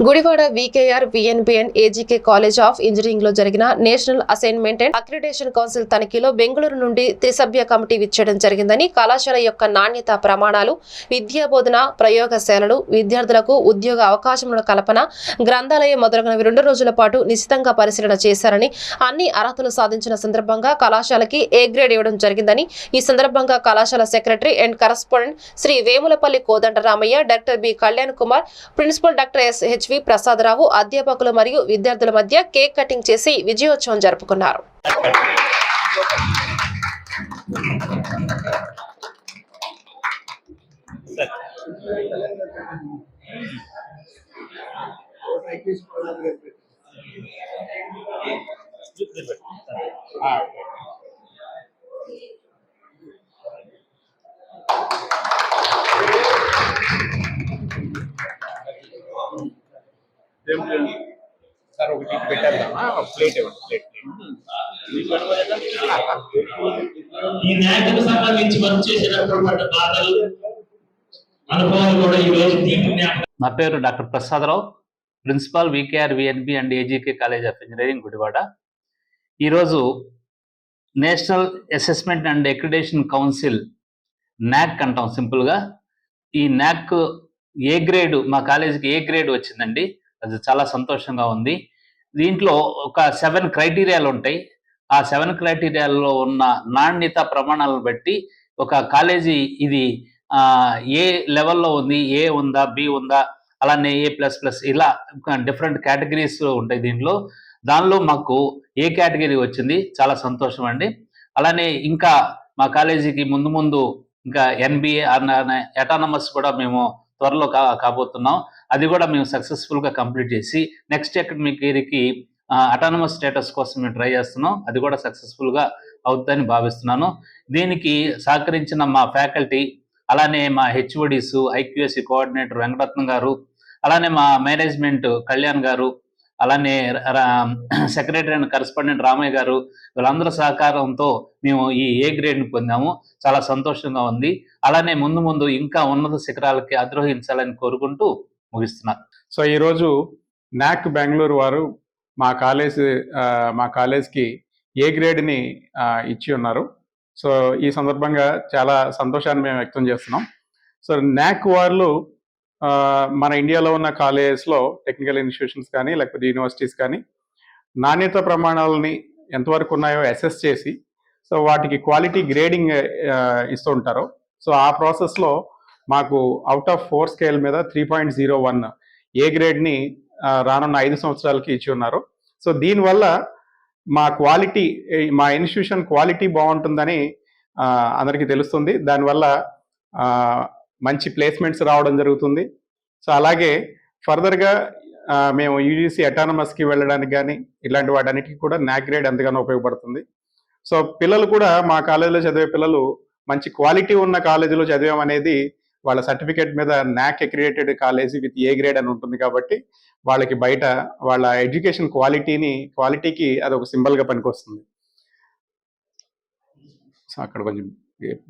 Gudivada VKR VNBN AGK college of ఇంజనీరింగ్లో జరిగిన national assignment and accreditation council తనిఖీలో Bengaluru నుండి త్రిసభ్య కమిటీ విచ్చేయడం జరిగిందని కళాశాల యొక్క నాణ్యత ప్రమాణాలు విద్యా బోధన ప్రయోగశాలలు విద్యార్థులకు ఉద్యోగ అవకాశముల కల్పన గ్రంథాలయం మొదలగునవి రెండు రోజుల పాటు నిశితంగా పరిశీలన చేశారని అన్ని అర్హతలు సాధించిన సందర్భంగా కళాశాలకి ఏ గ్రేడ్ ఇవ్వడం జరిగిందని ఈ సందర్భంగా కళాశాల secretary and correspondent Shri Vemulapalli Kodandaramaiah doctor B Kalyan Kumar principal doctor S H H V Prasadarao అధ్యాపకులు మరియు విద్యార్థుల మధ్య కేక్ కటింగ్ చేసి విజయోత్సవం జరుపుకున్నారు. సార్ ఒకటి ఒక ప్లేట్ ఇవ్వండి ప్లేట్. ఈ నాయకులకు సంబంధించి వర్క్ చేసినటువంటి బాధలు అనుభవాలు కూడా ఈ రోజు నా పేరు doctor Prasadarao principal VKR VNB and AGK college of engineering Gudivada. ఈరోజు national assessment and accreditation council NAAC అంటాం సింపుల్గా. ఈ నాక్ ఏ గ్రేడ్ మా కాలేజీకి ఏ గ్రేడ్ వచ్చిందండి? అది చాలా సంతోషంగా ఉంది. దీంట్లో ఒక సెవెన్ క్రైటీరియాలు ఉంటాయి. ఆ సెవెన్ క్రైటీరియాల్లో ఉన్న నాణ్యత ప్రమాణాలను బట్టి ఒక కాలేజీ ఇది ఏ లెవెల్లో ఉంది ఏ ఉందా బి ఉందా అలానే ఏ ప్లస్ ప్లస్ ఇలా డిఫరెంట్ కేటగిరీస్ ఉంటాయి దీంట్లో. దానిలో మాకు ఏ కేటగిరీ వచ్చింది చాలా సంతోషం అండి. అలానే ఇంకా మా కాలేజీకి ముందు ముందు ఇంకా ఎన్బిఏ ఎటానమస్ కూడా మేము త్వరలో కా కాబోతున్నాం. అది కూడా మేము సక్సెస్ఫుల్గా కంప్లీట్ చేసి నెక్స్ట్ అకాడమిక్ ఇయర్కి అటానమస్ స్టేటస్ కోసం మేము ట్రై చేస్తున్నాం. అది కూడా సక్సెస్ఫుల్గా అవుతుందని భావిస్తున్నాను. దీనికి సహకరించిన మా ఫ్యాకల్టీ అలానే మా హెచ్ఓడిస్ ఐక్యూఎస్సి కోఆర్డినేటర్ వెంకటరత్నం గారు అలానే మా మేనేజ్మెంట్ కళ్యాణ్ గారు అలానే సెక్రటరీ అండ్ కరస్పాండెంట్ రామయ్య గారు వీళ్ళందరూ సహకారంతో మేము ఈ ఏ గ్రేడ్ని పొందాము. చాలా సంతోషంగా ఉంది. అలానే ముందు ముందు ఇంకా ఉన్నత శిఖరాలకి అధిరోహించాలని కోరుకుంటూ ముగిస్తున్నారు సో ఈరోజు నాక్ బెంగళూరు వారు మా కాలేజ్ మా కాలేజ్కి ఏ గ్రేడ్ని ఇచ్చి ఉన్నారు. సో ఈ సందర్భంగా చాలా సంతోషాన్ని మేము వ్యక్తం చేస్తున్నాం. సో నాక్ వాళ్ళు మన ఇండియాలో ఉన్న కాలేజెస్లో టెక్నికల్ ఇన్స్టిట్యూషన్స్ కానీ లేకపోతే యూనివర్సిటీస్ కానీ నాణ్యత ప్రమాణాలని ఎంతవరకు ఉన్నాయో అసెస్ చేసి సో వాటికి క్వాలిటీ గ్రేడింగ్ ఇస్తూ ఉంటారు. సో ఆ ప్రాసెస్లో మాకు అవుట్ ఆఫ్ ఫోర్ స్కేల్ మీద three point zero one A గ్రేడ్ని రానున్న ఐదు సంవత్సరాలకి ఇచ్చి ఉన్నారు. సో దీనివల్ల మా క్వాలిటీ మా ఇన్స్టిట్యూషన్ క్వాలిటీ బాగుంటుందని అందరికీ తెలుస్తుంది. దానివల్ల మంచి ప్లేస్మెంట్స్ రావడం జరుగుతుంది. సో అలాగే ఫర్దర్గా మేము యూజీసీ అటానమస్కి వెళ్ళడానికి కానీ ఇలాంటి వాటన్నిటికీ కూడా నాక్ గ్రేడ్ ఎంతగానో ఉపయోగపడుతుంది. సో పిల్లలు కూడా మా కాలేజీలో చదివే పిల్లలు మంచి క్వాలిటీ ఉన్న కాలేజీలో చదివామనేది వాళ్ళ సర్టిఫికేట్ మీద NAAC accredited college with A grade అని ఉంటుంది కాబట్టి వాళ్ళకి బయట వాళ్ళ ఎడ్యుకేషన్ క్వాలిటీని క్వాలిటీకి అది ఒక సింబల్గా పనికొస్తుంది. సో అక్కడ కొంచెం